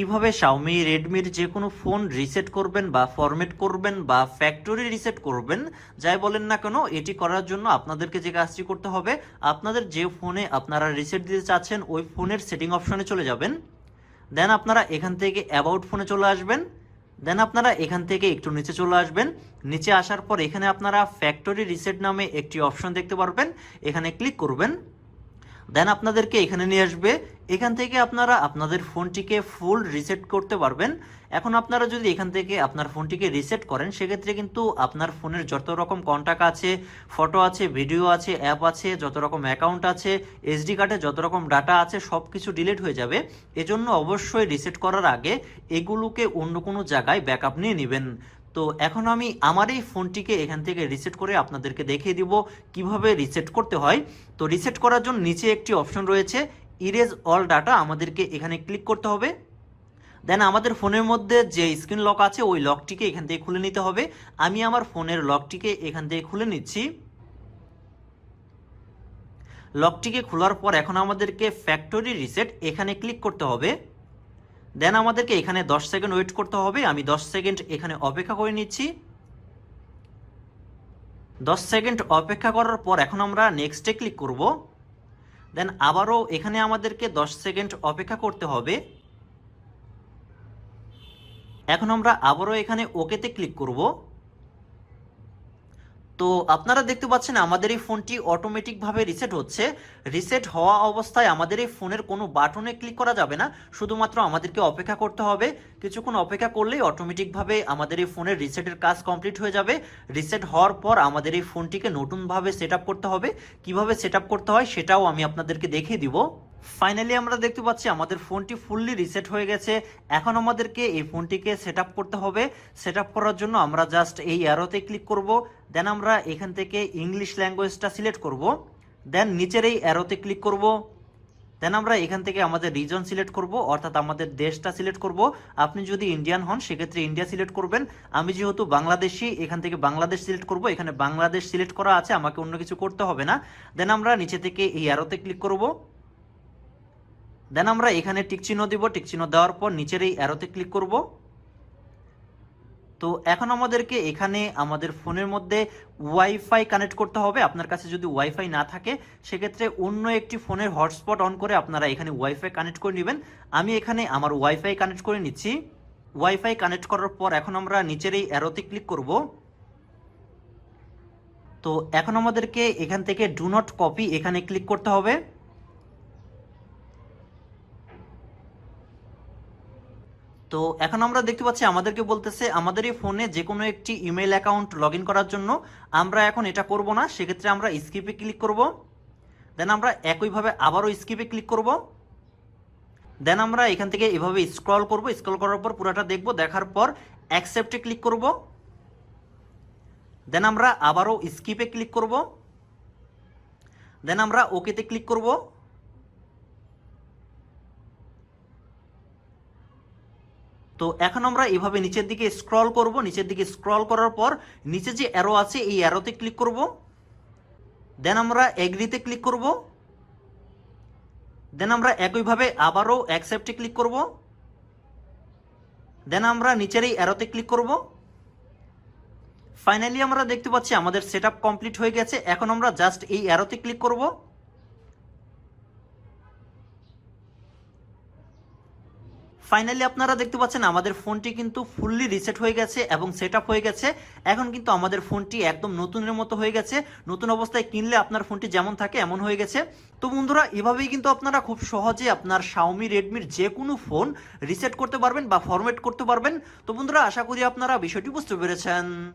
কীভাবে শাওমি রেডমির যে কোনো ফোন রিসেট করবেন বা ফরম্যাট করবেন বা ফ্যাক্টরি রিসেট করবেন, যাই বলেন না কেন, এটি করার জন্য আপনাদেরকে যে কাজটি করতে হবে, আপনাদের যে ফোনে আপনারা রিসেট দিতে চাচ্ছেন, ওই ফোনের সেটিং অপশনে চলে যাবেন। দেন আপনারা এখান থেকে অ্যাবাউট ফোনে চলে আসবেন। দেন আপনারা এখান থেকে একটু নিচে চলে আসবেন। নিচে আসার পর এখানে আপনারা ফ্যাক্টরি রিসেট নামে একটি অপশন দেখতে পারবেন। এখানে ক্লিক করবেন। দেন আপনাদেরকে এখানে নিয়ে আসবে। এখান থেকে আপনারা আপনাদের ফোনটিকে ফুল রিসেট করতে পারবেন। এখন আপনারা যদি এখান থেকে আপনার ফোনটিকে রিসেট করেন, সেক্ষেত্রে কিন্তু আপনার ফোনের যত রকম কন্ট্যাক্ট আছে ফটো আছে ভিডিও আছে অ্যাপ আছে, যত রকম অ্যাকাউন্ট আছে এসডি কার্ডে যত রকম ডাটা আছে সব কিছু ডিলিট হয়ে যাবে। এজন্য অবশ্যই রিসেট করার আগে এগুলোকে অন্য কোনো জায়গায় ব্যাকআপ নিয়ে নেবেন। তো এখন আমি আমার এই ফোনটিকে এখান থেকে রিসেট করে আপনাদেরকে দেখিয়ে দিব কীভাবে রিসেট করতে হয়। তো রিসেট করার জন্য নিচে একটি অপশন রয়েছে ইরেজ অল ডাটা আমাদেরকে এখানে ক্লিক করতে হবে। দেন আমাদের ফোনের মধ্যে যে স্ক্রিন লক আছে, ওই লকটিকে এখান থেকে খুলে নিতে হবে। আমি আমার ফোনের লকটিকে এখান থেকে খুলে নিচ্ছি। লকটিকে খোলার পর এখন আমাদেরকে ফ্যাক্টরি রিসেট এখানে ক্লিক করতে হবে। দেন আমাদেরকে এখানে 10 সেকেন্ড ওয়েট করতে হবে। আমি 10 সেকেন্ড এখানে অপেক্ষা করে নিচ্ছি। 10 সেকেন্ড অপেক্ষা করার পর এখন আমরা নেক্সটে ক্লিক করব। দেন আবারও এখানে আমাদেরকে 10 সেকেন্ড অপেক্ষা করতে হবে। এখন আমরা আবারও এখানে ওকেতে ক্লিক করব। তো আপনারা দেখতে পাচ্ছেন আমাদের এই ফোনটি অটোমেটিকভাবে রিসেট হচ্ছে। রিসেট হওয়া অবস্থায় আমাদের এই ফোনের কোনো বাটনে ক্লিক করা যাবে না। শুধুমাত্র আমাদেরকে অপেক্ষা করতে হবে। কিছুক্ষণ অপেক্ষা করলেই অটোমেটিকভাবে আমাদের এই ফোনের রিসেটের কাজ কমপ্লিট হয়ে যাবে। রিসেট হওয়ার পর আমাদের এই ফোনটিকে নতুনভাবে সেট করতে হবে। কীভাবে সেট করতে হয় সেটাও আমি আপনাদেরকে দেখিয়ে দিব। ফাইনালি আমরা দেখতে পাচ্ছি আমাদের ফোনটি ফুললি রিসেট হয়ে গেছে। এখন আমাদেরকে এই ফোনটিকে সেট করতে হবে। সেট করার জন্য আমরা জাস্ট এই অ্যারোতে ক্লিক করব। দেন আমরা এখান থেকে ইংলিশ ল্যাঙ্গুয়েজটা সিলেক্ট করব। দেন নিচের এই অ্যারোতে ক্লিক করব। দেন আমরা এখান থেকে আমাদের রিজন সিলেক্ট করব, অর্থাৎ আমাদের দেশটা সিলেক্ট করব। আপনি যদি ইন্ডিয়ান হন, সেক্ষেত্রে ইন্ডিয়া সিলেক্ট করবেন। আমি যেহেতু বাংলাদেশি, এখান থেকে বাংলাদেশ সিলেক্ট করব। এখানে বাংলাদেশ সিলেক্ট করা আছে, আমাকে অন্য কিছু করতে হবে না। দেন আমরা নিচে থেকে এই অ্যারোতে ক্লিক করব। দেন আমরা এখানে টিক চিহ্ন দিব। টিক চিহ্ন দেওয়ার পর নিচের এই অ্যারোতে ক্লিক করব। তো এখন আমাদেরকে এখানে আমাদের ফোনের মধ্যে ওয়াইফাই কানেক্ট করতে হবে। আপনার কাছে যদি ওয়াইফাই না থাকে, সেক্ষেত্রে অন্য একটি ফোনের হটস্পট অন করে আপনারা এখানে ওয়াইফাই কানেক্ট করে নেবেন। আমি এখানে আমার ওয়াইফাই কানেক্ট করে নিচ্ছি। ওয়াইফাই কানেক্ট করার পর এখন আমরা নিচের এই অ্যারোতে ক্লিক করব। তো এখন আমাদেরকে এখান থেকে ডু নট কপি এখানে ক্লিক করতে হবে। তো এখন আমরা দেখতে পাচ্ছি আমাদেরকে বলতেছে আমাদের এই ফোনে যে কোনো একটি ইমেল অ্যাকাউন্ট লগ করার জন্য আমরা এখন এটা করব না, সেক্ষেত্রে আমরা স্কিপে ক্লিক করব দেন আমরা একইভাবে আবারও স্কিপে ক্লিক করব দেন আমরা এখান থেকে এভাবে স্ক্রল করব স্ক্রল করার পর পুরোটা দেখব, দেখার পর অ্যাকসেপ্টে ক্লিক করব দেন আমরা আবারও স্কিপে ক্লিক করব দেন আমরা ওকেতে ক্লিক করব তো এখন আমরা এভাবে নিচের দিকে স্ক্রল করব। নিচের দিকে স্ক্রল করার পর নিচে যে অ্যারো আছে, এই অ্যারোতে ক্লিক করব। দেন আমরা এগ্রিতে ক্লিক করব। দেন আমরা একইভাবে আবারও অ্যাকসেপ্টে ক্লিক করব। দেন আমরা নিচের এই অ্যারোতে ক্লিক করব। ফাইনালি আমরা দেখতে পাচ্ছি আমাদের সেট কমপ্লিট হয়ে গেছে। এখন আমরা জাস্ট এই অ্যারোতে ক্লিক করব। ফাইনালি আপনারা দেখতে পাচ্ছেন আমাদের ফোনটি কিন্তু ফুললি রিসেট হয়ে গেছে এবং সেট হয়ে গেছে। এখন কিন্তু আমাদের ফোনটি একদম নতুনের মতো হয়ে গেছে। নতুন অবস্থায় কিনলে আপনার ফোনটি যেমন থাকে, এমন হয়ে গেছে। তো বন্ধুরা, এভাবেই কিন্তু আপনারা খুব সহজে আপনার শাওমি রেডমির যে কোনো ফোন রিসেট করতে পারবেন বা ফরম্যাট করতে পারবেন। তো বন্ধুরা, আশা করি আপনারা বিষয়টি বুঝতে পেরেছেন।